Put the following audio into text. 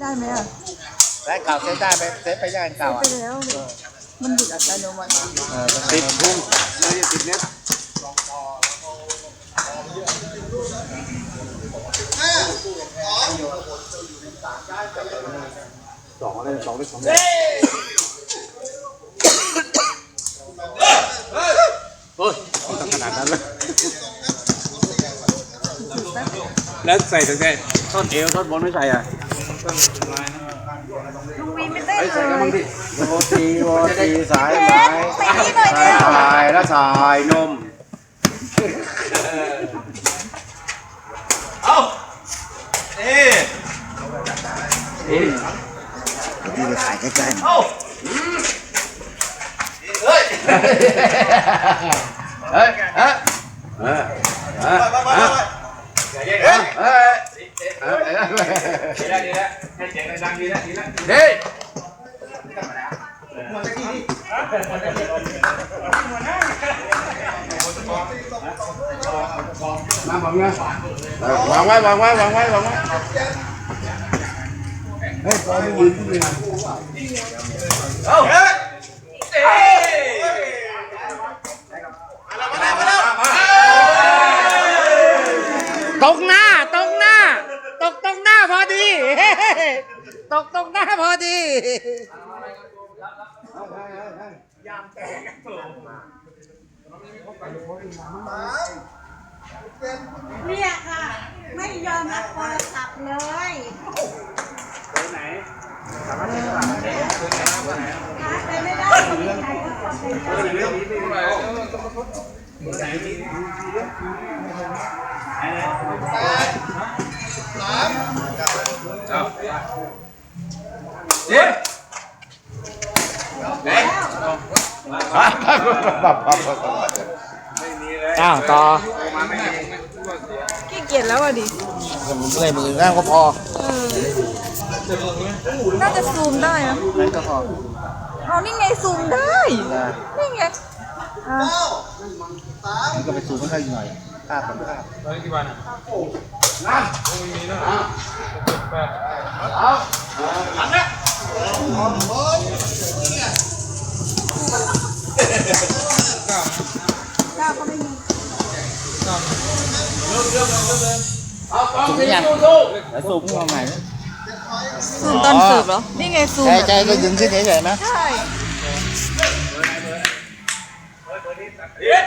ได้ไหมอะได้เก่าเซตได้ไปเซตไปย่างเก่าไปอะแล้ว มันหยุดอัตโนมัติเออติดพุ่งเลยติดเน็ตสองเลยสองเลยสองโอ้ยต้องขนาดนั้นเลยแล้วใส่ถึงไงต้นเอวต้นบนไม่ใส่อะ ลุงวีไม่เต้นใส่กันเลบ้างยดิโรตีโรตีสายไหมไปนี่หน่อยเดียวสายแล้วสายนมนี่นี่ไปถ่ายใกล้ๆเฮ้ยเฮ้ยเฮ้ยเออเออเออเฮ้ยเฮ้ยเฮ้ย ดีแล้วดีแล้วให้เสียงดังดีแล้วดีแล้วเฮ้ยมาบอกนะวางไว้วางไว้วางไว้วางไว้เฮ้ยพอไม่ยืนที่นี่ตกหน้าตกหน้าต ตกตรงหน้าพอดีเนี่ยค่ะ ไม่ยอมรับโทรศัพท์เลยหาไปไม่ได้คนไหนก็คน ไหนเดี๋ยวอ้าวต่อขี้เกียจแล้วอะดิ เลยมือนั่นก็พอน่าจะซูมได้นะนั่นก็พอเอานี่ไงซูมได้ นี่ไงอะมันก็ไปสูงขึ้นหน่อยภาพเป็นภาพเจ้าก็ไม่มี สูงยังแล้วสูงขึ้นมาใหม่ซูมตอนเสิร์ฟเหรอ นี่ไงซูมใช่แบบใช่ก็ดึงขึ้นเฉยๆนะ ใช่เดี๋ยว